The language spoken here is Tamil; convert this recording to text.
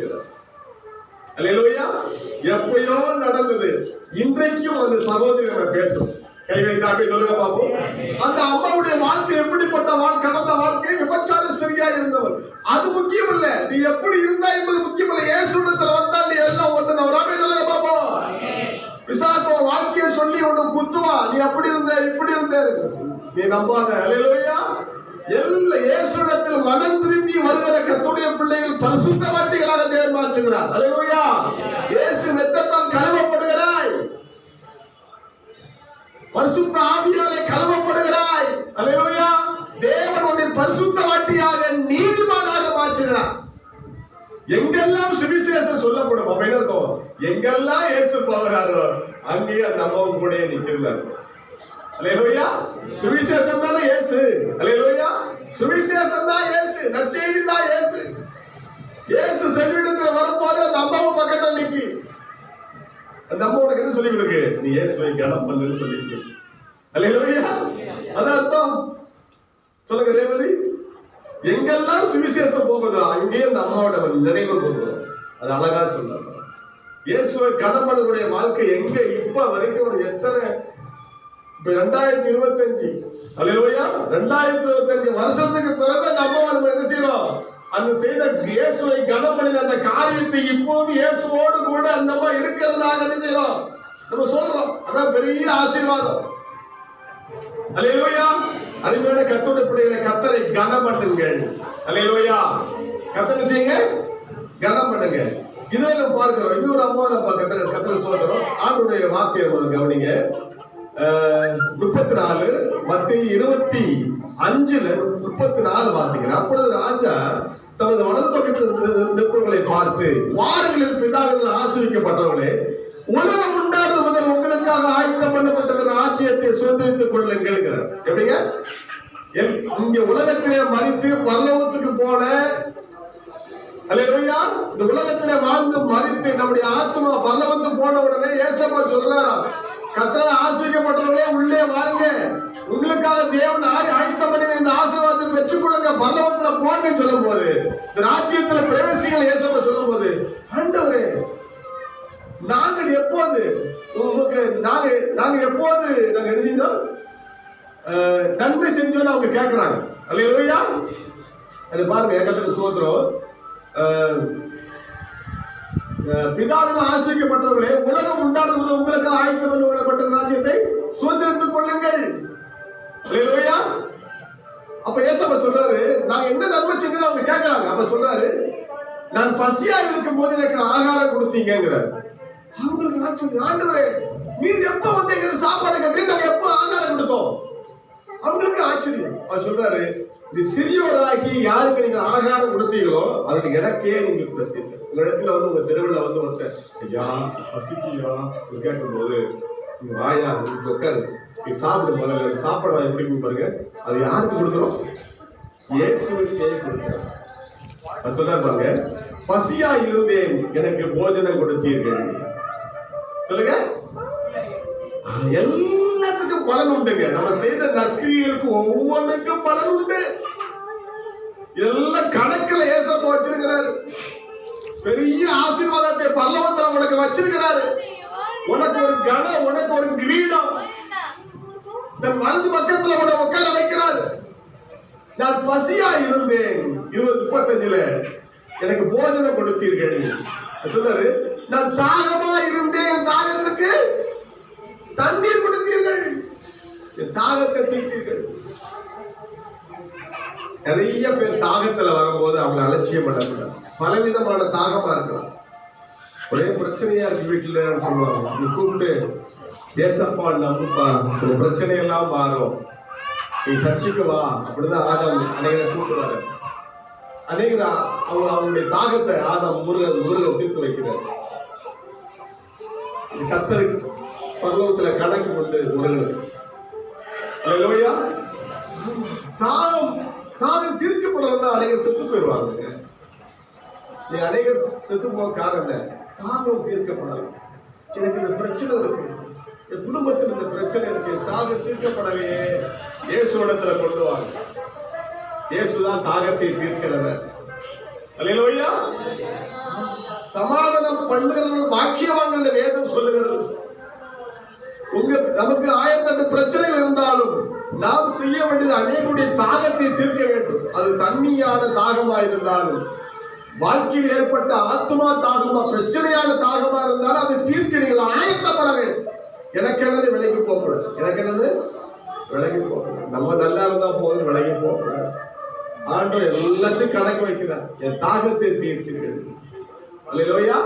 என்கிறார் அல்லேலூயா எப்பயோ நடந்தது. இன்றைக்கும் அந்த சகோதரி நம்ம பேசும். கை வைத்தாப்பே சொல்லுங்க பாப்போம் அந்த அம்மாவுடைய வாழ்க்கை எப்படிப்பட்ட வாழ்க்கை கடந்த வாழ்க்கை? விபச்சார ஸ்திரியா இருந்தவர் அது முக்கியம் இல்ல நீ எப்படி இருந்தா என்பது முக்கியம் இல்ல இயேசுடத்துல வந்தா நீ எல்லாம் ஒண்ணு அவராமே சொல்லுங்க பாப்போம் பிசாசு வாழ்க்கையை சொல்லி உன்னை குத்துவா நீ அப்படி இருந்த இப்படி இருந்த. நீ நம்பாத. அல்லேலூயா எல்லா இயேசுடத்தில் மனம் திரும்பி வருகிற கத்துடைய பிள்ளைகள் பரிசுத்த வாட்டிகளாக தேவன் மாற்றுகிறார். அல்லேலூயா இயேசு மெத்தத்தால் கழுவப்படுகிறாய். பரிசுத்த ஆவியாலே கழுவப்படுகிறாய். அல்லேலூயா தேவன் உன்னை பரிசுத்த வாட்டியாக நீதிமானாக மாற்றுகிறார். எங்கெல்லாம் சுவிசேஷம் சொல்லப்படும்? அப்ப என்ன எங்கெல்லாம் இயேசு போகிறாரோ அங்கேயே நம்ம கூட நிக்கிறார் அலையலோயா சுவிசேஷம் தானே இயேசு அலையலோயா சுவிசேஷம் தான் இயேசு நற்செய்தி தான் இயேசு இயேசு செல்விடத்துல வரும்போது அந்த அம்மாவும் பக்கத்துல நிக்கி அந்த அம்மா உனக்கு என்ன சொல்லி கொடுக்கு நீ இயேசுவை கனம் பண்ணுன்னு சொல்லி அலையலோயா அதான் அர்த்தம் சொல்லுங்க ரேவதி எங்கெல்லாம் சுவிசேஷம் போகுதோ அங்கே அந்த அம்மாவோட நினைவு கொண்டு அது அழகா சொல்லுவாங்க இயேசுவை கடம்படக்கூடிய வாழ்க்கை எங்க இப்ப வரைக்கும் ஒரு எத்தனை இப்ப ரெண்டாயிரத்தி இருபத்தஞ்சு அல்லையா ரெண்டாயிரத்தி இருபத்தஞ்சு வருஷத்துக்கு பிறகு நம்ம நம்ம என்ன செய்யறோம் அந்த செய்த இயேசுவை கனம் அந்த காரியத்தை இப்போது இயேசுவோடு கூட அந்த அம்மா இருக்கிறதாக என்ன செய்யறோம் நம்ம சொல்றோம். அதான் பெரிய ஆசீர்வாதம். அலையலோயா அருமையான கத்தோட பிள்ளைகளை கத்தரை கனம் பண்ணுங்கள் அலையலோயா கத்தனை செய்யுங்க? கனம் பண்ணுங்க. இதை நம்ம பார்க்கிறோம். இன்னொரு அம்மாவை நம்ம கத்தரை கத்தரை சொல்றோம் ஆண்டுடைய வாக்கியம் ஒரு கவனிங்க. முப்பத்தி நாலு மத்திய இருபத்தி அஞ்சுல முப்பத்தி நாலு வாசிக்கிறேன். அப்பொழுது ராஜா தமது வலது பக்கத்தில் நிற்பவர்களை பார்த்து வாருங்களில் பிதாவில் ஆசிரிக்கப்பட்டவர்களே உலகம் உண்டானது முதல் உங்களுக்காக ஆயத்தம் பண்ணப்பட்ட ராஜ்யத்தை சுதந்திரித்துக் கொள்ளுங்கள் எப்படிங்க? இங்க உலகத்திலே மறித்து பரலோகத்துக்கு போன அலையா இந்த உலகத்திலே வாழ்ந்து மறித்து நம்முடைய ஆத்மா பரலோகத்துக்கு போன உடனே ஏசப்பா சொல்றாராம் கத்தரால் ஆசிரியப்பட்டவர்களே உள்ளே வாருங்க. உங்களுக்காக தேவன் ஆய் ஆயத்தம் பண்ணி இந்த ஆசீர்வாதத்தை பெற்று கொடுங்க. பல்லவத்துல போங்க சொல்லும் போது இந்த ராஜ்யத்துல பிரவேசிகள் ஏசப்ப சொல்லும் போது ஆண்டவரே நாங்கள் எப்போது உங்களுக்கு நாங்க நாங்க எப்போது நாங்க என்ன செய்யணும் நன்மை செஞ்சோன்னு அவங்க கேட்கறாங்க அல்லையா அது பாருங்க ஏகத்துக்கு சோத்திரம் பிதாவின் ஆசிரியப்பட்டவர்களே உலகம் உண்டானது முதல் உங்களுக்கு ஆயத்தம் பண்ணப்பட்ட ராஜ்யத்தை சுதந்திரத்துக் கொள்ளுங்கள். அப்ப ஏசப்ப சொல்றாரு நான் என்ன நன்மை செஞ்சது அவங்க கேட்கறாங்க. அப்ப சொல்றாரு நான் பசியா இருக்கும் போது எனக்கு ஆகாரம் கொடுத்தீங்கிறார் அவங்களுக்கு ஆச்சரியம் ஆண்டவரே நீர் எப்ப வந்து எங்களுக்கு சாப்பாடு கட்டி நாங்க எப்ப ஆகாரம் கொடுத்தோம்? அவங்களுக்கு ஆச்சரியம். அவர் சொல்றாரு இது சிறியோராகி யாருக்கு நீங்க ஆகாரம் கொடுத்தீங்களோ அவருடைய எனக்கே நீங்க கொடுத்தீங்க ஒரு இடத்துல வந்து உங்க தெருவில் வந்து ஒருத்தன் ஐயா பசிக்கியா கேட்கும்போது நீ வாயா உட்காரு. நீ சாப்பிடு முதல்ல. நீ சாப்பாடு எப்படி பாருங்க. அது யாருக்கு கொடுக்குறோம்? இயேசுவுக்கே கொடுக்குறோம். சொல்றாரு பாருங்க பசியா இருந்தேன். எனக்கு போஜனம் கொடுத்தீர்கள். சொல்லுங்க. எல்லாத்துக்கும் பலன் உண்டுங்க. நம்ம செய்த நற்கிரிகளுக்கு ஒவ்வொன்றுக்கும் பலன் உண்டு. பெரிய ஆசீர்வாதத்தை பல்லவத்துல உனக்கு வச்சிருக்கிறாரு. உனக்கு ஒரு கனம் உனக்கு ஒரு கிரீடம். தன் வலது பக்கத்துல உன்னை உட்கார வைக்கிறாரு. நான் பசியா இருந்தேன். இருபது முப்பத்தஞ்சுல எனக்கு போஜனம் கொடுத்தீர்கள். சொல்றாரு நான் தாகமா இருந்தேன். என் தாகத்துக்கு தண்ணீர் கொடுத்தீர்கள். என் தாகத்தை தீர்த்தீர்கள். நிறைய பேர் தாகத்துல வரும்போது அவங்களை அலட்சியம் பண்ணக்கூடாது பலவிதமான தாகமா இருக்கலாம். ஒரே பிரச்சனையா இருக்கு வீட்டுல சொல்லுவாங்க. நீ கூப்பிட்டு ஏசப்பா நம்புப்பா. ஒரு பிரச்சனை எல்லாம் மாறும். நீ சர்ச்சுக்கு வா. அப்படிதான் ஆதாம் அநேகரை கூப்பிடுவாரு. அநேகர் அவங்க அவங்களுடைய தாகத்தை ஆதாம் முருக முருக தீர்த்து வைக்கிறார். கத்தருக்கு பரலோகத்துல கணக்கு கொண்டு முருகனுக்கு. அநேகர் செத்து போயிடுவாங்க. நீ அநேகர் செத்து போக காரணம் என்ன? தாகம் தீர்க்கப்படல எனக்கு இந்த பிரச்சனை இருக்கு. என் குடும்பத்தில் இந்த பிரச்சனை இருக்கு. தாகம் தீர்க்கப்படலையே இயேசுடத்துல கொண்டு வாங்க. இயேசுதான் தாகத்தை தீர்க்கிறவர். அல்லேலூயா. சமாதானம் பண்ணுகிறவர்கள் பாக்கியவான் என்று வேதம் சொல்லுகிறது. உங்க நமக்கு ஆயிரத்தெட்டு பிரச்சனைகள் இருந்தாலும் நாம் செய்ய வேண்டியது அநேகருடைய தாகத்தை தீர்க்க வேண்டும். அது தண்ணியான தாகமா இருந்தாலும் வாழ்க்கையில் ஏற்பட்ட ஆத்மா தாகமா பிரச்சனையான தாகமா இருந்தாலும் அதை தீர்க்க நீங்கள் ஆயத்தப்பட வேண்டும். எனக்கு என்னது விலகி போகக்கூடாது? எனக்கு என்னது? விலகி போகக்கூடாது. நம்ம நல்லா இருந்தா போதும் விலகி போகக்கூடாது. ஆண்டவர் எல்லாத்தையும் கணக்கு வைக்கிறார். என் தாகத்தை தீர்த்தீர்கள் அல்லையா